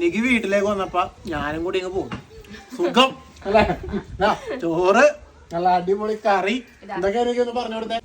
നിക്ക് വീട്ടിലേക്ക് വന്നപ്പോ ഞാനും കൂടി ഇങ്ങ് പോകും സുഖം. അല്ലേ? ദാ, ചോറ് നല്ല അടിപൊളി കറി. എന്തൊക്കെ എനിക്കൊന്ന് പറഞ്ഞു കൊടുത്തേ?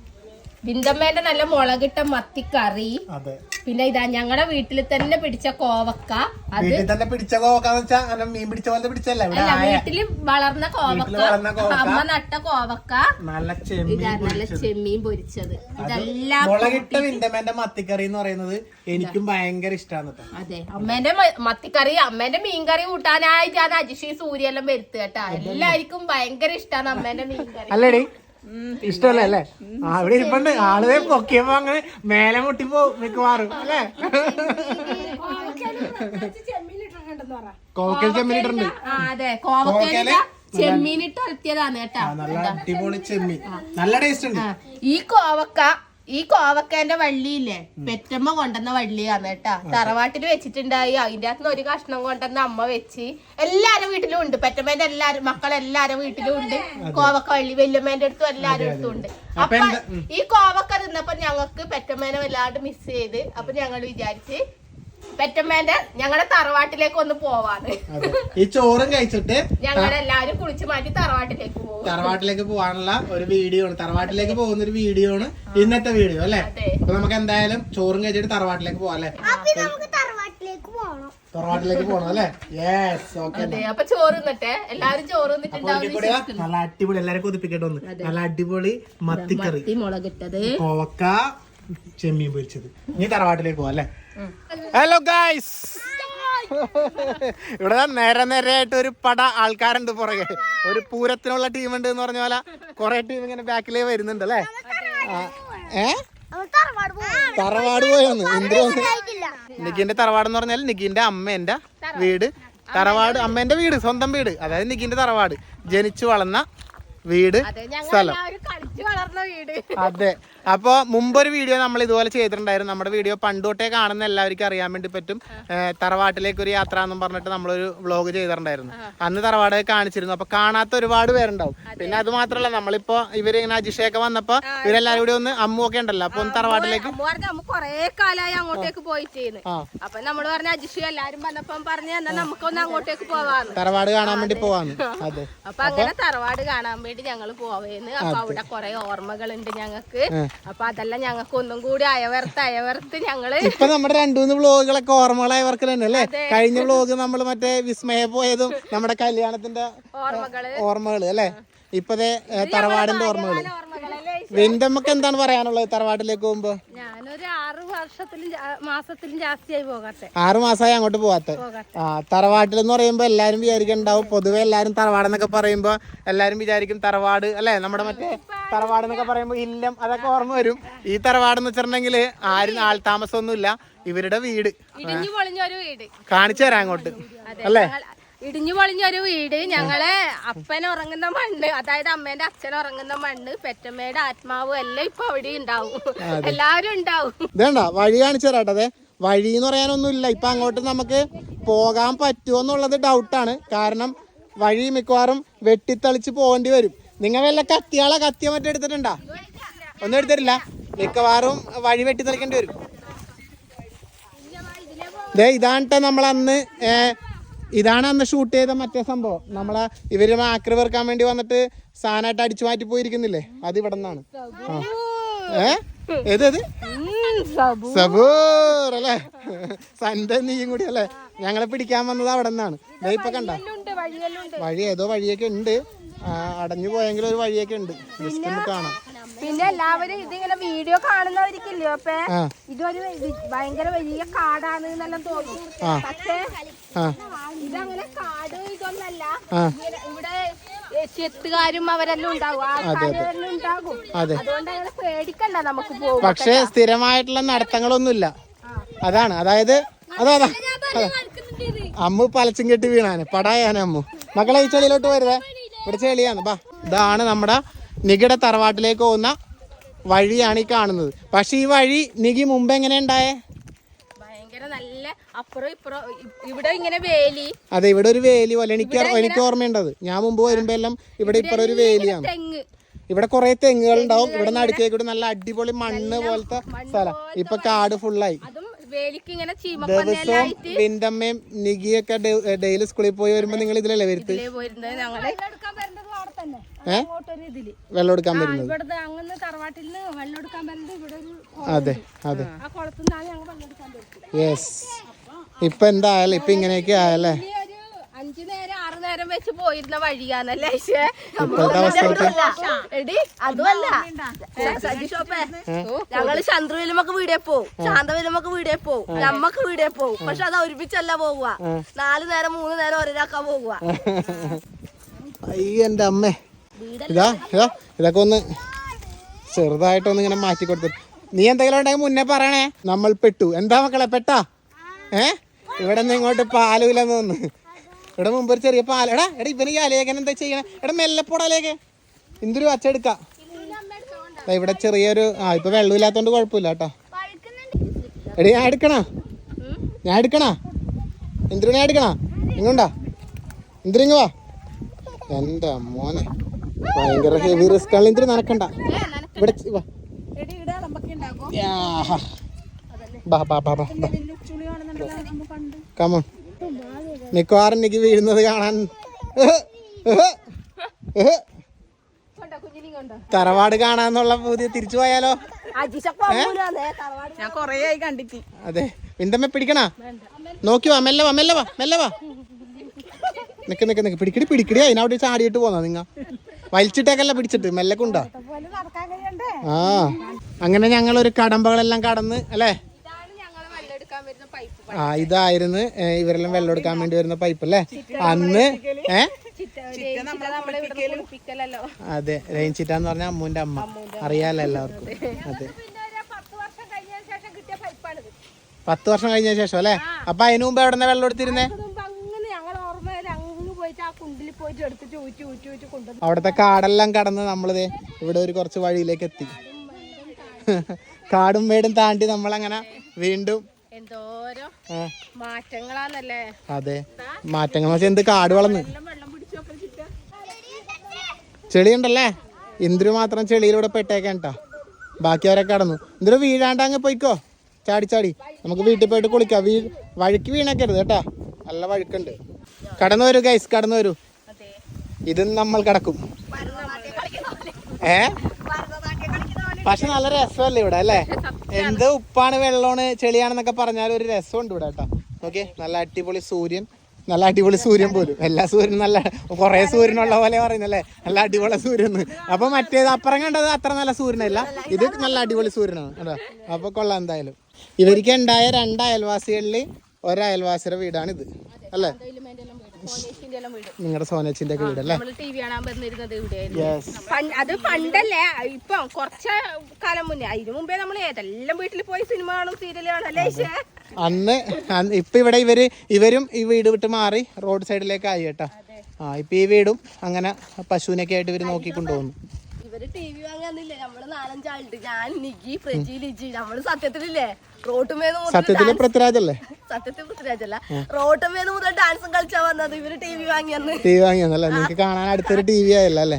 ബിന്ദമ്മേന്റെ നല്ല മുളകിട്ട മത്തിക്കറി അതെ. പിന്നെ ഇതാ ഞങ്ങളുടെ വീട്ടിൽ തന്നെ പിടിച്ച കോവക്ക. അത് വീട്ടിൽ തന്നെ പിടിച്ച വെച്ചാ അങ്ങനെ മീൻ പിടിച്ച പോലെ പിടിച്ചല്ല ഇവിടെ? അല്ല വീട്ടിൽ വീട്ടിൽ വളർന്ന കോവക്ക. കോവക്ക. അമ്മ നട്ട കോവക്ക. നല്ല ഇതാ നല്ല ചെമ്മീൻ പൊരിച്ചത്. ഇതെല്ലാം മുളകിട്ട വിന്തമ്മന്റെ മത്തിക്കറി എന്ന് പറയുന്നത് എനിക്കും ഭയങ്കര ഇഷ്ടമാണ് അതെ അമ്മേന്റെ മത്തിക്കറി അമ്മേന്റെ മീൻകറി കൂട്ടാനായിട്ടാണ് അജിഷി സൂര്യെല്ലാം വരുത്തുക കേട്ടാ. എല്ലാവർക്കും ഭയങ്കര ഇഷ്ടമാണ് അമ്മേന്റെ മീൻകറി. അല്ലേടി? ഇഷ്ടല്ലേ അല്ലേ ആ ഇവിടെ ഇരിപ്പുണ്ട്. ആളുകളെ പൊക്കിയപ്പോ അങ്ങനെ മേലെ മുട്ടിപ്പോ മിക്കവാറും അല്ലേ? കോക്കൽ ചെമ്മീനിട്ടുണ്ട്. ചെമ്മീനിട്ട് അതെ. കോവക്കേല? ചെമ്മീൻ ഇട്ട് ഒലത്തിയതാണ് കേട്ടാ നല്ല അടിപൊളി ചെമ്മീൻ. നല്ല ടേസ്റ്റ് ഉണ്ട്. ഈ കോവക്ക ഈ കോവക്കേന്റെ വള്ളിയില്ലേ? പെറ്റമ്മ കൊണ്ടുവന്ന വള്ളിയാണ് കേട്ടാ. തറവാട്ടിൽ വെച്ചിട്ടുണ്ടായി. അതിന്റെ അകത്ത് ഒരു കഷ്ണം കൊണ്ടുവന്ന അമ്മ വെച്ച്. എല്ലാരും വീട്ടിലും ഉണ്ട്. പെറ്റമ്മേന്റെ എല്ലാരും മക്കളെല്ലാരും വീട്ടിലും ഉണ്ട്. കോവക്ക വള്ളി വല്യമ്മേന്റെ അടുത്തും എല്ലാരും അടുത്തും ഉണ്ട്. അപ്പൊ ഈ കോവക്ക തിന്നപ്പോ ഞങ്ങൾക്ക് പെറ്റമ്മേനെ വല്ലാണ്ട് മിസ് ചെയ്ത്. അപ്പൊ ഞങ്ങൾ വിചാരിച്ച് പെറ്റമ്മേന്റെ ഞങ്ങളുടെ തറവാട്ടിലേക്ക് ഒന്ന് പോവാന്ന്. ഈ ചോറും കഴിച്ചിട്ട് ഞങ്ങളെല്ലാരും കുളിച്ചു മാറ്റി തറവാട്ടിലേക്ക് പോകും തറവാട്ടിലേക്ക് പോകാനുള്ള ഒരു വീഡിയോ ആണ്. തറവാട്ടിലേക്ക് പോകുന്ന ഒരു വീഡിയോ ആണ് ഇന്നത്തെ വീഡിയോ അല്ലെ. അപ്പൊ നമുക്ക് എന്തായാലും ചോറും കഴിച്ചിട്ട് തറവാട്ടിലേക്ക് പോവാം അല്ലേ? നമുക്ക് തറവാട്ടിലേക്ക് പോകണം തറവാട്ടിലേക്ക് പോകണം അല്ലേ? യെസ് ഓക്കെ അപ്പൊ ചോറ് തിന്നട്ടെ? എല്ലാരും ചോറ് നല്ല അടിപൊളി എല്ലാരും കൊതിപ്പിക്കട്ടെ ഒന്ന്. നല്ല അടിപൊളി മത്തിക്കറി. മത്തി മുളകിട്ടത് കോവക്ക ചെമ്മീൻ പൊരിച്ചത്. നീ തറവാട്ടിലേക്ക് പോവാം അല്ലേ? ഹലോ ഗായ്സ് ഇവിടെ നേരെ നേരെയായിട്ട് ഒരു പട ആൾക്കാരുണ്ട് പുറകെ. ഒരു പൂരത്തിനുള്ള ടീം ഉണ്ട് എന്ന് പറഞ്ഞ പോലെ കുറെ ടീം ഇങ്ങനെ ബാക്കിലേ വരുന്നുണ്ട് അല്ലേ? ഏ? തറവാട് പോയോന്ന്? നിഖിന്റെ നിക്കിന്റെ തറവാട് എന്ന് പറഞ്ഞാൽ നിക്കിന്റെ അമ്മേന്റെ വീട്. തറവാട് അമ്മേന്റെ വീട് സ്വന്തം വീട്. അതായത് നിക്കിന്റെ തറവാട്. ജനിച്ചു വളർന്ന വീട് സ്ഥലം. അതെ. അപ്പൊ മുമ്പൊരു വീഡിയോ നമ്മൾ ഇതുപോലെ ചെയ്തിട്ടുണ്ടായിരുന്നു. നമ്മുടെ വീഡിയോ പണ്ടോട്ടേ കാണുന്ന എല്ലാവർക്കും അറിയാൻ വേണ്ടി പറ്റും. തറവാട്ടിലേക്ക് ഒരു യാത്ര എന്നും പറഞ്ഞിട്ട് നമ്മളൊരു വ്ളോഗ് ചെയ്തിട്ടുണ്ടായിരുന്നു. അന്ന് തറവാട് കാണിച്ചിരുന്നു. അപ്പൊ കാണാത്ത ഒരുപാട് പേരുണ്ടാവും. പിന്നെ അത് മാത്രല്ല നമ്മളിപ്പോ ഇവർ ഇങ്ങനെ അജിഷയൊക്കെ വന്നപ്പോ ഇവരെല്ലാരും കൂടി ഒന്ന് അമ്മു ഒക്കെ ഉണ്ടല്ലോ. അപ്പൊ ഒന്ന് തറവാട്ടിലേക്ക് കൊറേ കാലായി അങ്ങോട്ടേക്ക് പോയി അപ്പൊ നമ്മൾ പറഞ്ഞ അജിഷു എല്ലാരും വന്നപ്പം പറഞ്ഞു എന്നാ നമുക്കൊന്ന് അങ്ങോട്ടേക്ക് പോവാന്ന്. തറവാട് കാണാൻ വേണ്ടി പോവാന്ന്. അതെ. അപ്പൊ അങ്ങനെ തറവാട് കാണാൻ വേണ്ടി ഞങ്ങൾ പോവേന്ന്. അപ്പൊ അവിടെ കൊറേ ഓർമ്മകളുണ്ട് ഞങ്ങക്ക് അപ്പൊ അതെല്ലാം ഞങ്ങൾക്ക് ഒന്നും കൂടി അയവർത്ത് അയവർത്ത് ഞങ്ങൾ ഇപ്പൊ നമ്മുടെ രണ്ടുമൂന്ന് മൂന്ന് വ്ളോഗുകളൊക്കെ ഓർമ്മകളായവർക്ക് തന്നെ അല്ലേ കഴിഞ്ഞ വ്ളോഗ് നമ്മൾ മറ്റേ വിസ്മയ പോയതും നമ്മുടെ കല്യാണത്തിന്റെ ഓർമ്മകൾ. ഓർമ്മകൾ അല്ലേ? ഇപ്പതേ തറവാടിന്റെ ഓർമ്മകൾ. ഓർമ്മകളല്ലേ എന്താണ് പറയാനുള്ളത് തറവാട്ടിലേക്ക് പോകുമ്പോ? ഞാനൊരു ആറ് വർഷത്തിലും മാസത്തിലും ജാസ്തിയായി പോകാത്തെ. ആറു മാസമായി അങ്ങോട്ട് പോകാത്തെ. ആ തറവാട്ടിൽ എന്ന് പറയുമ്പോ എല്ലാരും വിചാരിക്കണ്ടാവും. പൊതുവെ എല്ലാരും തറവാടെന്നൊക്കെ പറയുമ്പോ എല്ലാരും വിചാരിക്കും തറവാട് അല്ലെ? നമ്മുടെ മറ്റേ തറവാട് എന്നൊക്കെ പറയുമ്പോ ഇല്ലം അതൊക്കെ ഓർമ്മ വരും. ഈ തറവാട് എന്ന് വെച്ചിട്ടുണ്ടെങ്കിൽ ആരും ആൾ താമസമൊന്നുമില്ല ഇവരുടെ വീട്. കാണിച്ചു തരാം അങ്ങോട്ട്. അല്ലേ? ഇടിഞ്ഞു പൊളിഞ്ഞൊരു വീട്. ഞങ്ങളെ അപ്പൻ ഉറങ്ങുന്ന മണ്ണ് അതായത് അമ്മേന്റെ അച്ഛൻ ഉറങ്ങുന്ന മണ്ണ് പെറ്റമ്മയുടെ ആത്മാവ് എല്ലാം ഇപ്പൊ അവിടെ ഉണ്ടാവും. എല്ലാരും ഉണ്ടാവും. ഇതേണ്ട വഴി കാണിച്ചു തരാട്ടെ വഴി എന്ന് പറയാനൊന്നുമില്ല. ഇപ്പൊ അങ്ങോട്ട് നമുക്ക് പോകാൻ പറ്റുമോ എന്നുള്ളത് ഡൗട്ടാണ് കാരണം വഴി മിക്കവാറും വെട്ടിത്തളിച്ച് പോകേണ്ടി വരും. നിങ്ങൾ വല്ല കത്തിയാളെ കത്തിയ മറ്റേ എടുത്തിട്ടുണ്ടാ? ഒന്നും എടുത്തിട്ടില്ല. മിക്കവാറും വഴി വെട്ടിത്തളിക്കേണ്ടി വരും. ദേ ഇതാണ് നമ്മൾ അന്ന് ഇതാണ് അന്ന് ഷൂട്ട് ചെയ്ത മറ്റേ സംഭവം. നമ്മളെ ഇവർ ആക്രി വെറുക്കാൻ വേണ്ടി വന്നിട്ട് സാധനമായിട്ട് അടിച്ചു മാറ്റി പോയിരിക്കുന്നില്ലേ? അത് ഇവിടെ നിന്നാണ്. ഏ? ഏതത് സബൂർ അല്ലേ? സന്റെ നീയും കൂടി അല്ലേ? ഞങ്ങളെ പിടിക്കാൻ വന്നത് അവിടെ നിന്നാണ്. ഇപ്പൊ കണ്ട? വഴി ഏതോ വഴിയൊക്കെ ഉണ്ട്. അടഞ്ഞു പോയെങ്കിലും ഒരു വഴിയൊക്കെ ഉണ്ട്. ജസ്റ്റ് ഒന്ന് കാണാം. പിന്നെ എല്ലാവരും ഇതിങ്ങനെ വീഡിയോ കാണുന്നവർക്കില്ലയോ അപ്പൊ ഇതൊരു ഭയങ്കര വലിയ കാടാണ് എന്നെല്ലാം തോന്നും. പക്ഷേ ഇതങ്ങനെ കാട് ഇതൊന്നല്ല. ഇവിടെ ും ചെത്തുകാരും അവരെല്ലാം ഉണ്ടാവും. ആൾക്കാരെല്ലാം ഉണ്ടാകും. അതുകൊണ്ട് അങ്ങനെ പേടിക്കണ്ട നമുക്ക് പോകും പക്ഷേ സ്ഥിരമായിട്ടുള്ള നടത്തങ്ങളൊന്നുമില്ല. അതാണ്. അതായത് അതാ അതാ. അതാ. അമ്മു പലച്ചും കെട്ടി വീണാന്. പടായാണ് അമ്മു. മക്കളെ ഈ ചെളിയിലോട്ട് വരുതേ ഇവിടെ ചെളിയാണ്. ബാ. ഇതാണ് നമ്മുടെ നികിയുടെ തറവാട്ടിലേക്ക് പോകുന്ന വഴിയാണ് ഈ കാണുന്നത്. പക്ഷെ ഈ വഴി നികി മുമ്പ് എങ്ങനെ ഉണ്ടായേ? ഭയങ്കര നല്ല അപ്പുറം ഇപ്പുറം ഇവിടെ ഇങ്ങനെ വേലി. അതെ ഇവിടെ ഒരു വേലി പോലെ. എനിക്ക് എനിക്ക് ഓർമ്മയുണ്ടത്. ഞാൻ മുമ്പ് വരുമ്പോ എല്ലാം ഇവിടെ ഇപ്പുറം ഒരു വേലിയാണ്. ഇവിടെ കുറെ തെങ്ങുകൾ ഉണ്ടാവും. ഇവിടെ നടുക്കേ കൂടി നല്ല അടിപൊളി മണ്ണ് പോലത്തെ സ്ഥലം. ഇപ്പൊ കാട് ഫുള്ളായി അതും വേലിക്ക് ഇങ്ങനെ ദിവസവും വിന്റമ്മയും നികിയൊക്കെ ഡെയിലി സ്കൂളിൽ പോയി വരുമ്പോ നിങ്ങൾ ഇതിലല്ലേ വരുത്ത്? വെള്ളം എടുക്കാൻ വരുന്നത്. അതെ അതെ. യെസ് ഇപ്പൊ എന്തായാലും ഇപ്പൊ ഇങ്ങനെയൊക്കെ ആയല്ലേ? അഞ്ചു നേരം ആറു നേരം വെച്ച് പോയിരുന്ന വഴിയാണല്ലേ എടി അതുമല്ല. സജി ഷോപ്പേ ഞങ്ങൾ ചന്ദ്രവിലുമൊക്കെ വീടേ പോവും. ശാന്തവിലുമൊക്കെ വീടേ പോവും. നമ്മക്ക് വീടേ പോവും. പക്ഷെ അത് ഒരുമിച്ചല്ല പോവുക. നാല് നേരം മൂന്ന് നേരം ഒരേരാക്കാൻ പോവുക. അയ്യ എന്റെ അമ്മേ. ഇതാ ഇതാ ഇതൊക്കെ ഒന്ന് ചെറുതായിട്ടൊന്ന് ഇങ്ങനെ മാറ്റി കൊടുത്തു. നീ എന്തെങ്കിലും ഉണ്ടെങ്കിൽ മുന്നേ പറയണേ. നമ്മൾ പെട്ടു. എന്താ മക്കളെ പെട്ടാ? ഏ? ഇവിടെ നിന്ന് ഇങ്ങോട്ട് പാലുമില്ലെന്ന് തോന്നുന്നു. ഇവിടെ മുമ്പ് ഒരു ചെറിയ പാല എടാ എടാ ഇവന് ഈ അലേഖൻ എന്താ ചെയ്യണേ? എടാ മെല്ലപ്പോടലേഖ എന്തൊരു അച്ചെടുക്ക ഇവിടെ ചെറിയൊരു ആ ഇപ്പൊ വെള്ളമില്ലാത്തോണ്ട് കുഴപ്പമില്ല കേട്ടോ. എടി ഞാൻ എടുക്കണ? ഞാൻ എടുക്കണ? എന്തിനു ഞാൻ എടുക്കണ? ഇങ്ങോണ്ടാ എന്തിനു വാ. എന്റെ മോനെ. ഭയങ്കര ഹെവി റിസ്ക് ആണ്. എന്തിനു നനക്കണ്ട. ഇവിടെ കമോൺ മിക്കവാറും എനിക്ക് വീഴുന്നത് കാണാൻ. തറവാട് കാണാന്നുള്ള പൂതി തിരിച്ചു പോയാലോ? ഞാൻ കൊറേ ആയി കണ്ടിട്ട്. അതെ. വിന്തമ്മ പിടിക്കണാ. നോക്കി വാ മെല്ലെ വാ മെല്ലെ വാ മെല്ലെ വാ. നിക്ക് നിക്ക് നിക്ക്. പിടിക്കടി പിടിക്കടി. അതിനവിടെ ചാടിയിട്ട് പോന്നാ നിങ്ങ. വലിച്ചിട്ടേക്കല്ല പിടിച്ചിട്ട് മെല്ലെ കൊണ്ടാ. ആ അങ്ങനെ ഞങ്ങൾ ഒരു കടമ്പകളെല്ലാം കടന്ന് അല്ലേ? ആ ഇതായിരുന്നു ഇവരെല്ലാം വെള്ളം എടുക്കാൻ വേണ്ടി വരുന്ന പൈപ്പ് അല്ലേ? അന്ന് ഏ? അതെ അതെ രഞ്ജിറ്റാന്ന് പറഞ്ഞ അമ്മൂന്റെ അമ്മ. അറിയാലോ എല്ലാവർക്കും. അതെ. പത്ത് വർഷം കഴിഞ്ഞ ശേഷം അല്ലേ? അപ്പൊ അതിനു മുമ്പ് എവിടെ വെള്ളം എടുത്തിരുന്നേ മുമ്പ് അങ്ങനെ ഞങ്ങൾ ഓർമ്മയിൽ അങ്ങ് പോയിട്ട് ആ കുണ്ടിൽ പോയിട്ട് എടുത്തിട്ട് ഊറ്റി ഊറ്റി ഊറ്റി കൊണ്ടുവന്നു അവിടുത്തെ കാടെല്ലാം കടന്ന് നമ്മളിത് ഇവിടെ ഒരു കുറച്ച് വഴിയിലേക്ക് എത്തി. കാടും വേടും താണ്ടി നമ്മളങ്ങനെ വീണ്ടും എന്തോരോ അതെ. മാറ്റങ്ങൾ വെച്ചാൽ എന്ത് കാട് വളർന്ന്. ചെളി ചെളിയുണ്ടല്ലേ? ഇന്ദ്രു മാത്രം ചെളിയിലൂടെ പെട്ടേക്കാൻ ബാക്കി ബാക്കിയവരൊക്കെ കടന്നു. ഇന്ദ്രു വീഴാണ്ട് അങ്ങ് പോയിക്കോ. ചാടി ചാടി. നമുക്ക് വീട്ടിൽ പോയിട്ട് കുളിക്കാം. വീ വഴുക്ക് വീണേക്കരുത് കേട്ടാ. നല്ല വഴുക്കുണ്ട്. കടന്നു വരൂ ഗൈസ് കടന്നു വരൂ. ഇതും നമ്മൾ കിടക്കും. ഏ? പക്ഷെ നല്ല രസമല്ലേ ഇവിടെ അല്ലേ? എന്ത് ഉപ്പാണ് വെള്ളമാണ് ചെളിയാണെന്നൊക്കെ പറഞ്ഞാൽ ഒരു രസമുണ്ട് ഇവിടെ കേട്ടോ. ഓക്കെ നല്ല അടിപൊളി സൂര്യൻ നല്ല അടിപൊളി സൂര്യൻ പോലും. എല്ലാ സൂര്യനും നല്ല കുറെ സൂര്യനുള്ള പോലെ പറയുന്നല്ലേ നല്ല അടിപൊളി സൂര്യൻ. അപ്പൊ മറ്റേത് അപ്പുറം കണ്ടത് അത്ര നല്ല സൂര്യനല്ല. ഇത് നല്ല അടിപൊളി സൂര്യനാണ് കേട്ടോ. അപ്പൊ കൊള്ളാം എന്തായാലും. ഇവർക്ക് ഉണ്ടായ രണ്ട് അയൽവാസികളിൽ ഒരയൽവാസിയുടെ വീടാണിത്. അല്ലേ? നിങ്ങളുടെ സോനേച്ചിന്റെ ഒക്കെ വീടല്ലേ? അത് പണ്ടല്ലേ ഇപ്പൊ കുറച്ച് കാലം മുന്നേ അതിനു മുമ്പേ നമ്മൾ ഏതെല്ലാം വീട്ടിൽ പോയി സിനിമ കാണും സീരിയൽ കാണും അല്ലേ അന്ന് ഇപ്പൊ ഇവിടെ ഇവർ ഇവരും ഈ വീട് വിട്ട് മാറി റോഡ് സൈഡിലേക്ക് ആയി കേട്ടോ. ആ ഇപ്പൊ ഈ വീടും അങ്ങനെ പശുവിനൊക്കെ ആയിട്ട് ഇവർ നോക്കിക്കൊണ്ടുപോകുന്നു ഇവർ ടി വി വാങ്ങാന്നില്ലേ നമ്മൾ നാലഞ്ചാളുണ്ട് ഞാൻ നിഗി പ്രജി ലിജി. നമ്മൾ സത്യത്തിലില്ലേ? റോട്ടുമേന്ന് മുതൽ സത്യത്തിൽ പൃഥ്വിരാജല്ലേ? സത്യത്തിൽ പൃഥ്വിരാജല്ല. റോട്ടുമേന്ന് മുതൽ ഡാൻസും കളിച്ചാ വന്നത് ഇവർ ടി വി വാങ്ങിയെന്ന്. ടി വി വാങ്ങിയെന്നല്ലേ? നിങ്ങൾക്ക് കാണാൻ അടുത്തൊരു ടി വി ആയല്ലോ അല്ലേ?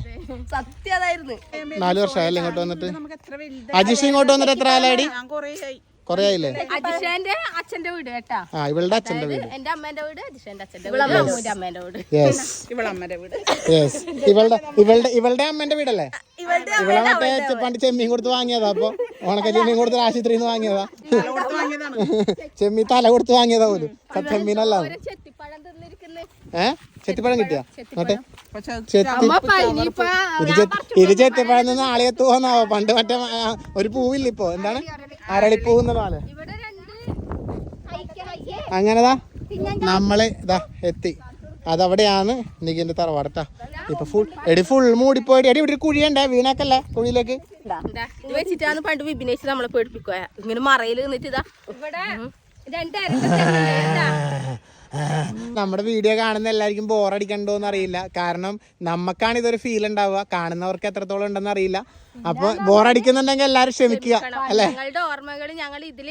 സത്യം അതായിരുന്നു. നാല് വർഷമായല്ലേ ഇങ്ങോട്ട് വന്നിട്ട്. നമുക്ക് എത്ര വലുത് അജിഷ് ഇങ്ങോട്ട് വന്നിട്ട് എത്ര കാലായി? ഞാൻ കൊറേ ആയി കൊറേ ആയില്ലേ അജിഷേന്റെ അച്ഛന്റെ വീട് കേട്ടാ. ആ ഇവളുടെ അച്ഛന്റെ വീട്. എന്റെ അമ്മേന്റെ വീട് അജിഷേന്റെ അച്ഛന്റെ വീട് അമ്മൂന്റെ അമ്മേന്റെ വീട്. യെസ് ഇവളമ്മയുടെ വീട്. യെസ് ഇവളുടെ ഇവളുടെ ഇവളുടെ അമ്മന്റെ വീടല്ലേ? ഇവളെ മറ്റേ പണ്ട് ചെമ്മീൻ കൊടുത്ത് വാങ്ങിയതാ അപ്പൊ. ഉണക്ക ചെമ്മീൻ കൊടുത്ത് ആശുപത്രിയിൽ നിന്ന് വാങ്ങിയതാ. ചെമ്മീൻ തല കൊടുത്ത് വാങ്ങിയതാ പോലും. ചെമ്മീനല്ല ഏ? ചെത്തിപ്പഴം കിട്ടിയ? നോട്ടെ ഇത് ചെത്തി- ഇത് ചെത്തിപ്പഴം നിന്ന് നാളെ തൂന്നാവോ പണ്ട് മറ്റേ ഒരു പൂവില്ല ഇപ്പൊ? എന്താണ്? അരളിപ്പൂ എന്ന പോലെ. അങ്ങനെതാ? നമ്മൾ ഇതാ എത്തി. അതവിടെയാണ് നികിന്റെ തറവാടട്ടാ ഇപ്പൊ ഫുൾ എടി ഫുൾ മൂടിപ്പോയി എടി ഇവിടെ കുഴിയണ്ടേ വീണാക്കല്ലേ കുഴിയിലേക്ക്? വെച്ചിട്ടാണ് പണ്ട് വിപിനേശ് നമ്മളെ പേടിപ്പിക്കുക ഇങ്ങനെ മറയിൽ നിന്നിട്ട് ഇതാ. ഇവിടെ നമ്മുടെ വീഡിയോ കാണുന്ന എല്ലാവർക്കും ബോറടിക്കണ്ടോന്ന് അറിയില്ല. കാരണം നമുക്കാണ് ഇതൊരു ഫീൽ ഉണ്ടാവുക. കാണുന്നവർക്ക് എത്രത്തോളം ഉണ്ടെന്ന് അറിയില്ല. അപ്പൊ ബോറടിക്കുന്നുണ്ടെങ്കിൽ എല്ലാരും ക്ഷമിക്കുക അല്ലെ? ഞങ്ങളുടെ ഓർമ്മകൾ ഞങ്ങൾ ഇതിൽ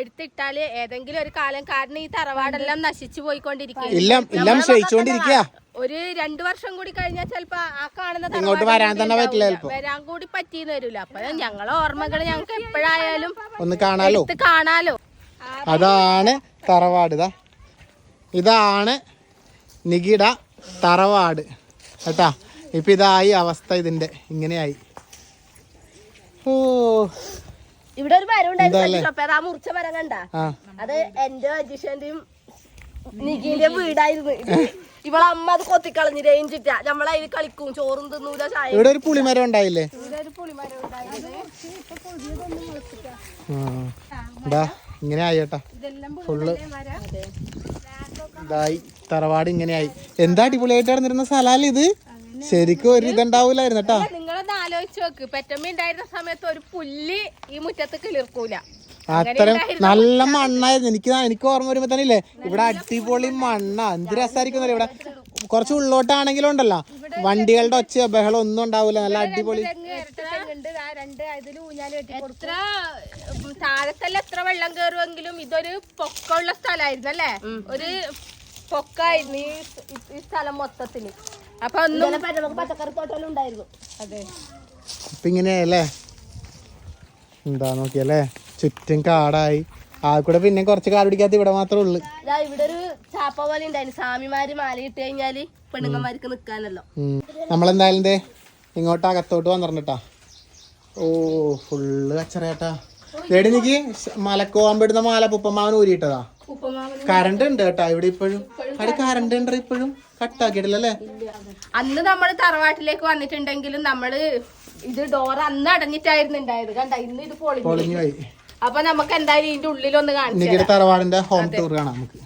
എടുത്തിട്ടാൽ ഏതെങ്കിലും ഒരു കാലം കാരണം ഈ തറവാടെല്ലാം നശിച്ചു പോയിക്കൊണ്ടിരിക്കുക ഇല്ല ഇല്ല ക്ഷയിച്ചുകൊണ്ടിരിക്കുക ഒരു രണ്ടു വർഷം കൂടി കഴിഞ്ഞാൽ ചിലപ്പോ ആ കാണുന്ന ഇങ്ങോട്ട് വരാൻ തന്നെ. പറ്റില്ല വരാൻ കൂടി പറ്റിയെന്ന് വരില്ല. അപ്പൊ ഞങ്ങളെ ഓർമ്മകൾ ഞങ്ങൾക്ക് എപ്പോഴായാലും ഒന്ന് കാണാലോ? കാണാലോ. അതാണ് തറവാട് ഇതാ. ഇതാണ് നികിട തറവാട് കേട്ടാ? ഇപ്പം ഇതായി അവസ്ഥ ഇതിന്റെ ഇങ്ങനെയായി. ഓ. ഇവിടെ ഒരു മരം? ഉണ്ടായിരുന്നു ആ മുറിച്ച മരം കണ്ട? ആ. അത് എന്റെ വീടായിരുന്നു. ഇവളെ അമ്മ അത് കൊത്തിക്കളഞ്ഞ് രേഞ്ചിട്ട. നമ്മളതിൽ കളിക്കും ചോറും തിന്നൂല ചായ ഇവിടെ ഒരു പുളിമരം ഉണ്ടായില്ലേ? ആ. ഇതാ. ഇങ്ങനെ ആയിട്ടാ ഫുള്ള് ഇതായി തറവാട് ഇങ്ങനെയായി എന്താ അടിപൊളിയായിട്ട് നടന്നിരുന്ന സ്ഥലല്ലേ ഇത്? ശരിക്കും ഒരു ഇതുണ്ടാവൂലായിരുന്നു കേട്ടോ. നിങ്ങളൊന്ന് ആലോചിച്ച് നോക്ക്. പെറ്റമ്മ ഉണ്ടായിരുന്ന സമയത്ത് ഒരു പുല്ല് ഈ മുറ്റത്ത് കിളിർക്കൂല. അത്രയും നല്ല മണ്ണായിരുന്നു. എനിക്ക് എനിക്ക് ഓർമ്മ വരുമ്പോ തന്നെ ഇല്ലേ ഇവിടെ അടിപൊളി മണ്ണ. എന്ത് രസമായിരിക്കും ഇവിടെ കുറച്ച് ഉള്ളോട്ടാണെങ്കിലും ഉണ്ടല്ലോ. വണ്ടികളുടെ ഒച്ച ബഹളം ഒന്നും ഉണ്ടാവില്ല നല്ല അടിപൊളി. എത്ര ഉം, എത്ര വെള്ളം കയറുമെങ്കിലും ഇതൊരു പൊക്കമുള്ള സ്ഥലമായിരുന്നു അല്ലേ? ഒരു പൊക്കായിരുന്നു ഈ ഈ സ്ഥലം മൊത്തത്തിൽ. അപ്പൊ ഒന്നും പച്ചക്കറി തോട്ടം ഉണ്ടായിരുന്നു. അതെ. ഇപ്പൊ ഇങ്ങനെയല്ലേ എന്താ നോക്കിയല്ലേ? ചുറ്റും കാടായി. ആ കൂടെ പിന്നെ കുറച്ച് കാട് പിടിക്കാത്ത ഇവിടെ മാത്രമേ ഉള്ളു. ഇവിടെ ഒരു ചാപ്പ പോലെ ഉണ്ടായിരുന്നു സ്വാമിമാര് മാല ഇട്ട് കഴിഞ്ഞാൽ പെണ്ണുങ്ങന്മാർക്ക് നിക്കാനല്ലോ. നമ്മളെന്തായാലും ദേ ഇങ്ങോട്ട് അകത്തോട്ട് വന്നിട്ടാ ഓ ഫുള്ള് കച്ചറയാട്ടാ. എടി എനിക്ക് മലക്കോമ്പിടുന്ന മാല പുപ്പമാവൻ ഊരിയിട്ടതാ? കറണ്ട് ഉണ്ട് കേട്ടാ ഇവിടെ ഇപ്പോഴും. അവിടെ കറണ്ട് ഉണ്ട് ഇപ്പോഴും? കട്ടാക്കിയിട്ടില്ലല്ലേ അന്ന് നമ്മൾ തറവാട്ടിലേക്ക് വന്നിട്ടുണ്ടെങ്കിലും നമ്മൾ ഇത് ഡോർ അന്ന് അടഞ്ഞിട്ടായിരുന്നു ഉണ്ടായത്. കണ്ട? ഇന്ന് ഇത് പൊളിഞ്ഞു പോയി. അപ്പൊ നമുക്ക് എന്തായാലും ഇതിന്റെ ഉള്ളിലൊന്ന് കാണിച്ചു തറവാടിന്റെ ഹോം ടൂർ കാണാം നമുക്ക്.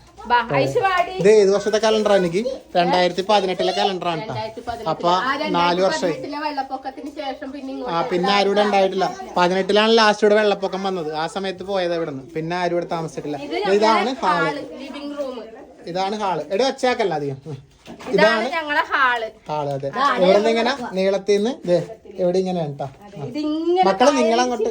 ഇത് ഏത് വർഷത്തെ കലണ്ടറാ എനിക്ക് രണ്ടായിരത്തി പതിനെട്ടിലെ കലണ്ടറാണ് ആണ് അപ്പൊ നാല് വർഷമായി ഇങ്ങോട്ട് ആ പിന്നെ ആരും ഇവിടെ ഉണ്ടായിട്ടില്ല. പതിനെട്ടിലാണ് ലാസ്റ്റ് ഇവിടെ വെള്ളപ്പൊക്കം വന്നത്. ആ സമയത്ത് പോയത് ഇവിടെ നിന്ന് പിന്നെ ആരും ഇവിടെ താമസിച്ചിട്ടില്ല. ഇതാണ് ഹാൾ. ഇതാണ് ഹാൾ. എടി ഒച്ചയാക്കല്ല അധികം. ഇതാണ് ഞങ്ങളെ ഹാൾ. ഹാൾ അതെ. ഇവിടെ നിന്ന് ഇങ്ങനെ നീളത്തിൽ നിന്ന് എവിടെ ഇങ്ങനെ കേട്ടാ മക്കളെ നിങ്ങളങ്ങോട്ട്.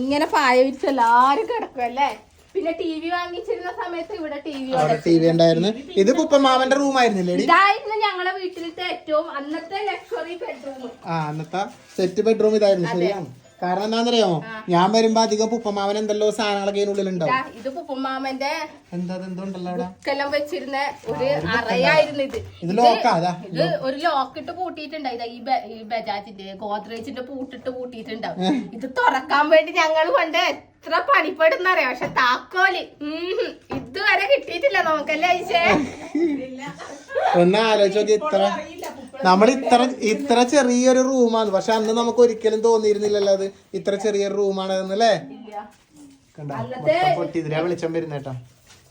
ഇങ്ങനെ പായ വിരിച്ച് എല്ലാരും കിടക്കും അല്ലേ? പിന്നെ ടി വി വാങ്ങിച്ചിരുന്ന സമയത്ത് ഇവിടെ ടി വി അവിടെ ടി വി ഉണ്ടായിരുന്നു. ഇത് കുപ്പമാവന്റെ റൂം ആയിരുന്നില്ലേ ഇതായിരുന്നു ഞങ്ങളെ വീട്ടിലത്തെ ഏറ്റവും അന്നത്തെ ലക്ഷറി ബെഡ്റൂം ആ അന്നത്തെ സെറ്റ് ബെഡ്റൂം ഇതായിരുന്നു. ശരിയാണ്. കാരണം എന്താണെന്നറിയോ ഞാൻ വരുമ്പോ അധികം പുപ്പമാവൻ എന്തല്ലോ സാധനങ്ങളൊക്കെ ഉള്ളിൽ ഉണ്ടാവും ഇത് പുപ്പമാമന്റെ എന്താ എന്തോണ്ടല്ലോ ബുക്കെല്ലാം വെച്ചിരുന്ന ഒരു അറയായിരുന്നു ഇത്. ഇത് ലോക്കാ ഇത് ഒരു ലോക്കിട്ട് പൂട്ടിയിട്ടുണ്ടായി ഈ ഈ ബജാജിന്റെ ഗോദ്രേജിന്റെ പൂട്ടിട്ട് പൂട്ടിയിട്ടുണ്ടാവും. ഇത് തുറക്കാൻ വേണ്ടി ഞങ്ങൾ കൊണ്ട് എത്ര പണിപ്പെടുന്നറിയാം? പക്ഷെ താക്കോൽ. ഇതുവരെ കിട്ടിയിട്ടില്ല നമുക്കല്ലേ ഒന്ന് ആലോചിച്ച് നോക്കി ഇത്ര. നമ്മൾ ഇത്ര ഇത്ര ചെറിയൊരു റൂമാണ്. പക്ഷെ അന്ന് നമുക്ക് ഒരിക്കലും തോന്നിയിരുന്നില്ലല്ലോ അത്. ഇത്ര ചെറിയൊരു റൂമാണ് അല്ലേ പൊട്ടി. ഇതിലാ വെളിച്ചം വരുന്നേട്ടാ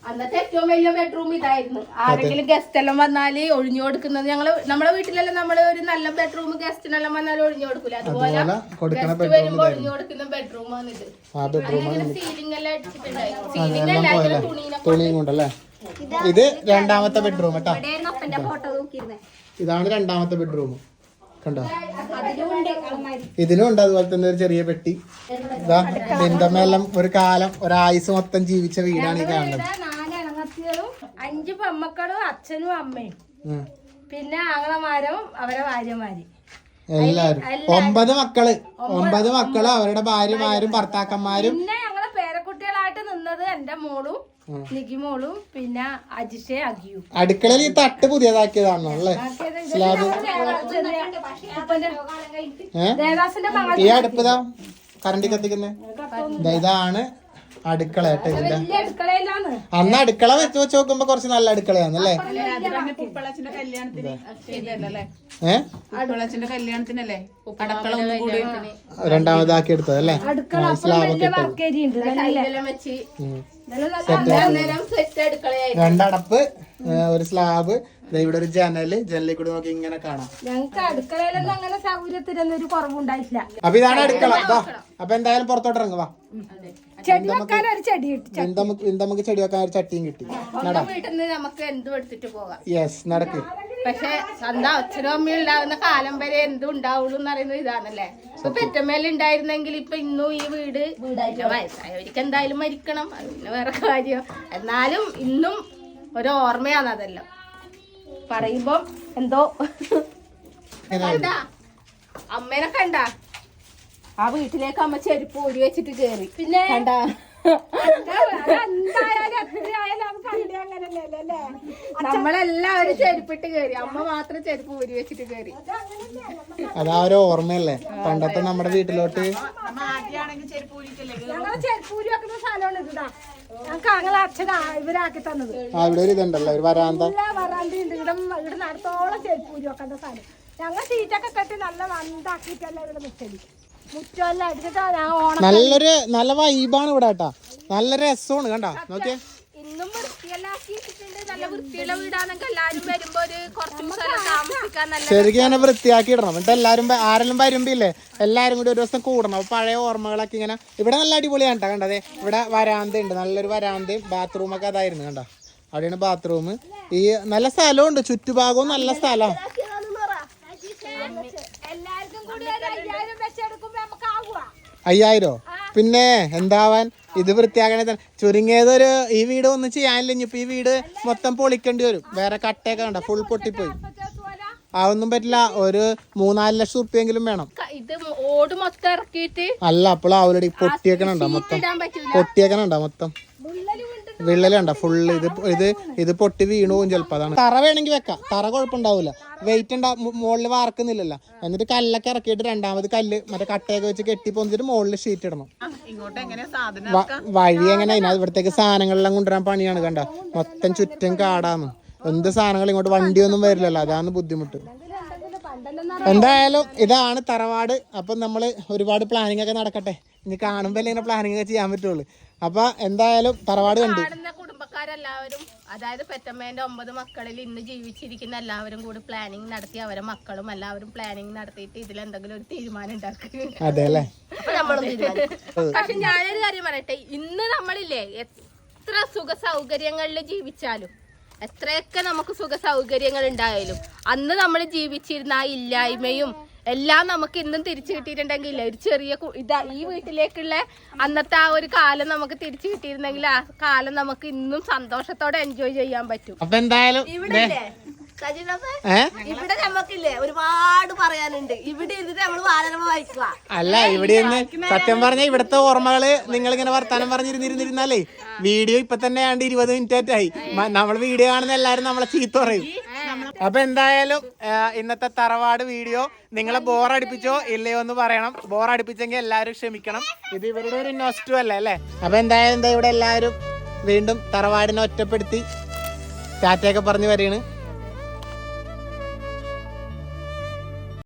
അന്നത്തെ ഏറ്റവും വലിയ ബെഡ്റൂം ഇതായിരുന്നു. ആരെങ്കിലും ഗസ്റ്റ് എല്ലാം വന്നാൽ ഒഴിഞ്ഞു കൊടുക്കുന്നത് ഞങ്ങൾ നമ്മുടെ വീട്ടിലെല്ലാം നമ്മൾ ഒരു നല്ല ബെഡ്റൂം ഗസ്റ്റിനെല്ലാം വന്നാൽ ഒഴിഞ്ഞു കൊടുക്കില്ല അതുപോലെ ഗസ്റ്റ് വരുമ്പോ ഒഴിഞ്ഞു കൊടുക്കുന്ന ബെഡ്റൂമാണ് ഇത്. ആ ബെഡ്റൂം സീലിംഗ് എല്ലാം അടിച്ചിട്ടുണ്ടായിരുന്നു. സീലിംഗ് എല്ലാം തുണിയും കൊണ്ടല്ലേ? ഇത് രണ്ടാമത്തെ ബെഡ്റൂം കേട്ടോ. അപ്പന്റെ ഫോട്ടോ നോക്കിയിരുന്നേ. ഇതാണ് രണ്ടാമത്തെ ബെഡ്റൂം കണ്ടോ? ഇതിനും ഉണ്ട് അതുപോലെ തന്നെ ഒരു ചെറിയ പെട്ടി. ഇതാ മേലം ഒരു കാലം ഒരായുസ് മൊത്തം ജീവിച്ച വീടാണ് ഈ കാണുന്നത്. അഞ്ച് പെമ്മക്കളും അച്ഛനും അമ്മയും. പിന്നെ ആങ്ങളമാരും അവരെ ഭാര്യമാര്. എല്ലാരും. ഒമ്പത് മക്കൾ. ഒമ്പത്. മക്കൾ അവരുടെ ഭാര്യമാരും ഭർത്താക്കന്മാരും. പിന്നെ ഞങ്ങളെ പേരക്കുട്ടികളായിട്ട് നിന്നത് എന്റെ മോളും നിക്കി മോളും പിന്നെ അജിഷെ അഗിയും. അടുക്കളയിൽ ഈ തട്ട് പുതിയതാക്കിയതാണോ അല്ലേ? സ്ലാബ്. ഈ അടുപ്പതാ? കറണ്ടി കത്തിക്കുന്നേ? ദാ ഇതാണ് അടുക്കള കേട്ടോ ഇതിന്റെ. അന്ന് അടുക്കള വെച്ച് വെച്ച് നോക്കുമ്പോ കുറച്ച് നല്ല അടുക്കളയാണ് അല്ലേ? രണ്ടാമതാക്കി എടുത്തത് അല്ലേ ഇട്ടത്. രണ്ടടപ്പ് ഒരു സ്ലാബ് ഇവിടെ ഒരു ജനൽ ജനലിൽ കൂടി നോക്കി ഇങ്ങനെ കാണാം. ഞങ്ങൾക്ക് അടുക്കളയിലൊന്നും അങ്ങനെ സൗകര്യത്തിനൊന്നും ഒരു കുറവുണ്ടായിട്ടില്ല അപ്പൊ ഇതാണ് അടുക്കള. അപ്പൊ എന്തായാലും പുറത്തോട്ട് ഇറങ്ങുക ചെടി വെക്കാൻ ഒരു ചെടി നമുക്ക് ചെടി വെക്കാൻ ഒരു ചട്ടിയും കിട്ടി. നമുക്ക് എന്ത് എടുത്തിട്ട് പോകാം. യെസ് നടക്ക്. പക്ഷെ സ്വന്തം അച്ഛനും അമ്മയും ഉണ്ടാവുന്ന കാലം വരെ എന്തും ഉണ്ടാവുള്ളൂ എന്ന് പറയുന്നത് ഇതാണല്ലേ? ഇപ്പൊ പെറ്റമേൽ ഉണ്ടായിരുന്നെങ്കിൽ ഇപ്പൊ ഇന്നും ഈ വീട് വയസ്സായവർക്ക് എന്തായാലും മരിക്കണം. അത് പിന്നെ വേറെ കാര്യം. എന്നാലും ഇന്നും ഒരു ഓർമ്മയാണ് അതെല്ലാം. പറയുമ്പോ എന്തോ കണ്ട? അമ്മേനെ കണ്ട? ആ വീട്ടിലേക്ക് അമ്മ ചെരുപ്പ് ഓടി വെച്ചിട്ട് കേറി. പിന്നെ? കണ്ട? നമ്മളെല്ലാവരും ചെരുപ്പിട്ട് കയറി അമ്മ മാത്രം ചെരുപ്പ് ഊരി വെച്ചിട്ട് കയറി അതാ ഒരു ഓർമ്മയല്ലേ? പണ്ടത്തെ നമ്മുടെ വീട്ടിലോട്ട്. അവിടെ ഒരു ഇതുണ്ടല്ലോ ഒരു വരാന്ത. വറാന്തി ഉണ്ട്. ഇവിടെ ഇവിടെ നടത്തോളം ചെരുപ്പ് ഊരി വെക്കേണ്ട സ്ഥലം. ഞങ്ങൾ സീറ്റൊക്കെ കെട്ടി നല്ല വണ്ടാക്കിയിട്ടല്ല ഇവിടെ മുറ്റടി നല്ലൊരു നല്ല വൈബാണ് ഇവിടെ കേട്ടാ. നല്ല രസമാണ് കണ്ട? നോക്കിയേ. ഇന്നും ശരിക്കും ഞാൻ വൃത്തിയാക്കി ഇടണം എന്നിട്ട് എല്ലാരും ആരെല്ലാം വരുമ്പില്ലേ? എല്ലാരും കൂടി ഒരു ദിവസം കൂടണം. അപ്പൊ പഴയ ഓർമ്മകളൊക്കെ ഇങ്ങനെ ഇവിടെ നല്ല അടിപൊളിയാണ് കേട്ടോ കണ്ടതേ ഇവിടെ വരാന്ത ഉണ്ട്. നല്ലൊരു വരാന്തയും ബാത്റൂം ഒക്കെ അതായിരുന്നു കണ്ട? അവിടെയാണ് ബാത്റൂം ഈ നല്ല സ്ഥലമുണ്ട്. ചുറ്റുഭാഗവും നല്ല സ്ഥലം. അയ്യായിരം പിന്നെ എന്താവാൻ? ഇത് വൃത്തിയാക്കണേ തന്നെ. ചുരുങ്ങിയതൊരു ഈ വീട് ഒന്നും ചെയ്യാനില്ല ഇനിയിപ്പോ ഈ വീട് മൊത്തം പൊളിക്കേണ്ടി വരും. വേറെ കട്ടയൊക്കെ കണ്ട? ഫുൾ പൊട്ടിപ്പോയി. അതൊന്നും പറ്റില്ല. ഒരു മൂന്നാൽ ലക്ഷം റുപ്യെങ്കിലും വേണം. ഇത് ഓട് മൊത്തം ഇറക്കിയിട്ട് അല്ല അപ്പോൾ അവരുടെ പൊട്ടിയേക്കണുണ്ടോ മൊത്തം? പൊട്ടിയേക്കണുണ്ടോ മൊത്തം? വിള്ളലുണ്ടോ? ഫുള്ള് ഇത് ഇത് ഇത് പൊട്ടി വീണു പോകും ചിലപ്പോ അതാണ്. തറ വേണമെങ്കിൽ വെക്കാം. തറ കുഴപ്പമുണ്ടാവില്ല വെയിറ്റ് ഉണ്ടാ മുകളിൽ വാർക്കുന്നില്ലല്ലോ. എന്നിട്ട് കല്ലൊക്കെ ഇറക്കിയിട്ട് രണ്ടാമത് കല്ല് മറ്റേ കട്ടയൊക്കെ വെച്ച് കെട്ടി പൊന്നിട്ട് മുകളിൽ ഷീറ്റ് ഇടണം വഴി എങ്ങനെ? അതിനാ ഇവിടത്തേക്ക് സാധനങ്ങളെല്ലാം കൊണ്ടുവരാൻ പണിയാണ് കണ്ട? മൊത്തം ചുറ്റും കാടാന്ന്. എന്ത് സാധനങ്ങൾ ഇങ്ങോട്ട് വണ്ടിയൊന്നും വരില്ലല്ലോ. അതാണ് ബുദ്ധിമുട്ട്. എന്തായാലും ഇതാണ് തറവാട്. അപ്പൊ നമ്മൾ ഒരുപാട് പ്ലാനിങ് ഒക്കെ നടക്കട്ടെ. ഇനി കാണുമ്പോ ഇങ്ങനെ പ്ലാനിങ് ഒക്കെ ചെയ്യാൻ പറ്റുള്ളൂ. അപ്പൊ എന്തായാലും തറവാട് കണ്ടു. കാണുന്ന കുടുംബക്കാരെല്ലാവരും അതായത് പെറ്റമ്മേന്റെ ഒമ്പത് മക്കളിൽ ഇന്ന് ജീവിച്ചിരിക്കുന്ന എല്ലാവരും കൂടി പ്ലാനിങ് നടത്തി അവരെ മക്കളും എല്ലാവരും പ്ലാനിങ് നടത്തിയിട്ട് ഇതിൽ എന്തെങ്കിലും ഒരു തീരുമാനം ഉണ്ടാക്കുക. അതെ അല്ലേ? പക്ഷെ ഞാനൊരു കാര്യം പറയട്ടെ ഇന്ന് നമ്മളില്ലേ എത്ര സുഖ സൗകര്യങ്ങളിൽ ജീവിച്ചാലും എത്രയൊക്കെ നമുക്ക് സുഖ സൗകര്യങ്ങൾ ഉണ്ടായാലും അന്ന് നമ്മൾ ജീവിച്ചിരുന്ന ആ ഇല്ലായ്മയും എല്ലാം നമുക്ക് ഇന്നും തിരിച്ചു കിട്ടിയിട്ടുണ്ടെങ്കിൽ ഒരു ചെറിയ ഇതാ ഈ വീട്ടിലേക്കുള്ള അന്നത്തെ ആ ഒരു കാലം നമുക്ക് തിരിച്ചു കിട്ടിയിരുന്നെങ്കിൽ ആ കാലം നമുക്ക് ഇന്നും സന്തോഷത്തോടെ എൻജോയ് ചെയ്യാൻ പറ്റും. അപ്പൊ എന്തായാലും ഇവിടെ നമുക്കില്ലേ ഒരുപാട് പറയാനുണ്ട്. ഇവിടെ ഇരുന്നിട്ട് നമ്മൾ വാലനമ വായിക്കുക. അല്ല ഇവിടെ ഇരുന്ന് സത്യം പറഞ്ഞ ഇവിടുത്തെ ഓർമ്മകൾ നിങ്ങൾ ഇങ്ങനെ വർത്താനം പറഞ്ഞിരുന്നിരുന്നിരുന്നാലേ വീഡിയോ ഇപ്പൊ തന്നെ ആണ്ട് ഇരുപത് മിനിറ്റ് ആയി. നമ്മൾ വീഡിയോ കാണുന്ന എല്ലാരും നമ്മളെ ചീത്ത പറയും. അപ്പൊ എന്തായാലും ഇന്നത്തെ തറവാട് വീഡിയോ നിങ്ങളെ ബോറടിപ്പിച്ചോ ഇല്ലയോ എന്ന് പറയണം. ബോറടിപ്പിച്ചെങ്കിൽ എല്ലാവരും ക്ഷമിക്കണം. ഇത് ഇവരുടെ ഒരു നോസ്റ്റു അല്ലേ അല്ലേ? അപ്പൊ എന്തായാലും എന്താ ഇവിടെ എല്ലാവരും വീണ്ടും തറവാടിനെ ഒറ്റപ്പെടുത്തി. ടാറ്റയൊക്കെ പറഞ്ഞു വരികയാണ്.